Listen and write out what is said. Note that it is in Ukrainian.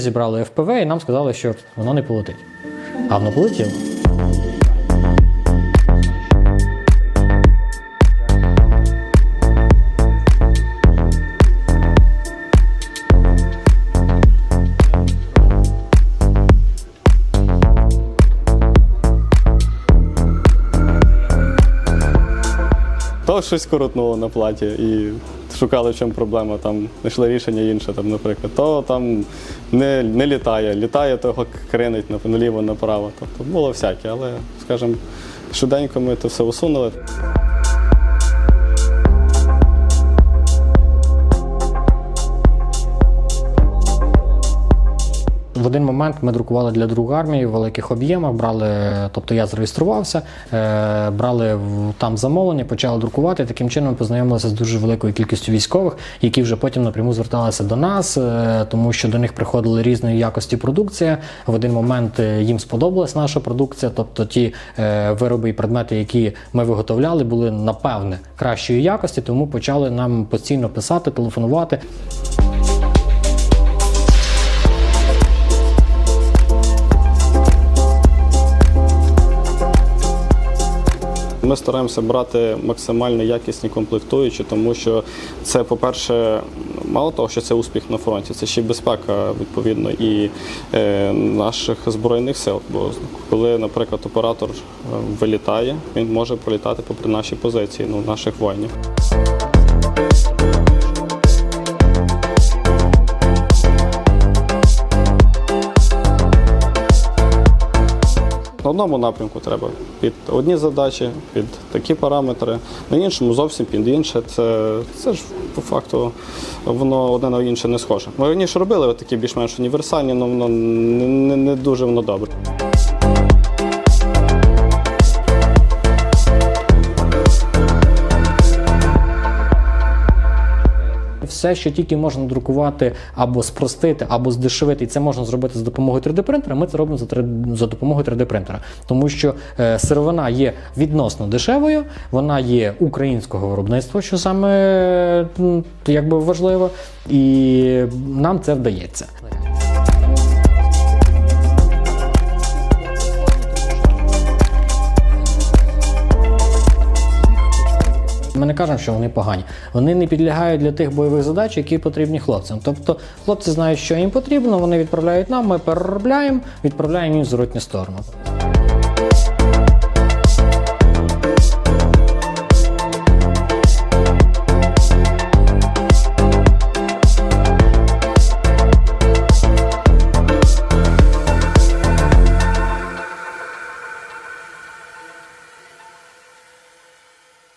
Зібрали ФПВ і нам сказали, що воно не полетить. А воно полетіло. То щось коротнуло на платі і шукали, в чому проблема. Там знайшли рішення інше, там, наприклад. То там не, не літає, літає, того кринить наліво, направо. Тобто було всяке, але, скажімо, швиденько ми це все усунули. Один момент ми друкували для Другої армії в великих об'ємах, брали, тобто я зареєструвався, е, брали там замовлення, почали друкувати. Таким чином познайомилися з дуже великою кількістю військових, які вже потім напряму зверталися до нас, е, тому що до них приходили різної якості продукція. В один момент е, їм сподобалась наша продукція, тобто ті вироби і предмети, які ми виготовляли, були напевне кращої якості, тому почали нам постійно писати, телефонувати. Ми стараємося брати максимально якісні комплектуючі, тому що це, по-перше, мало того, що це успіх на фронті, це ще безпека відповідно і е, наших збройних сил. Бо коли, наприклад, оператор е, вилітає, він може пролітати попри наші позиції, ну наших воїнів. На одному напрямку треба під одні задачі, під такі параметри, на іншому зовсім під інше. Це, це ж по факту воно одне на інше не схоже. Ми раніше робили такі більш-менш універсальні, але воно не, не, не дуже воно добре. Все, що тільки можна друкувати або спростити, або здешевити, і це можна зробити за допомогою 3D принтера. Ми це робимо за 3 за допомогою 3D принтера, тому що е, сировина є відносно дешевою, вона є українського виробництва, що саме якби важливо, і нам це вдається. Ми не кажемо, що вони погані. Вони не підлягають для тих бойових задач, які потрібні хлопцям. Тобто хлопці знають, що їм потрібно, вони відправляють нам, ми переробляємо, відправляємо їм в зворотню сторону.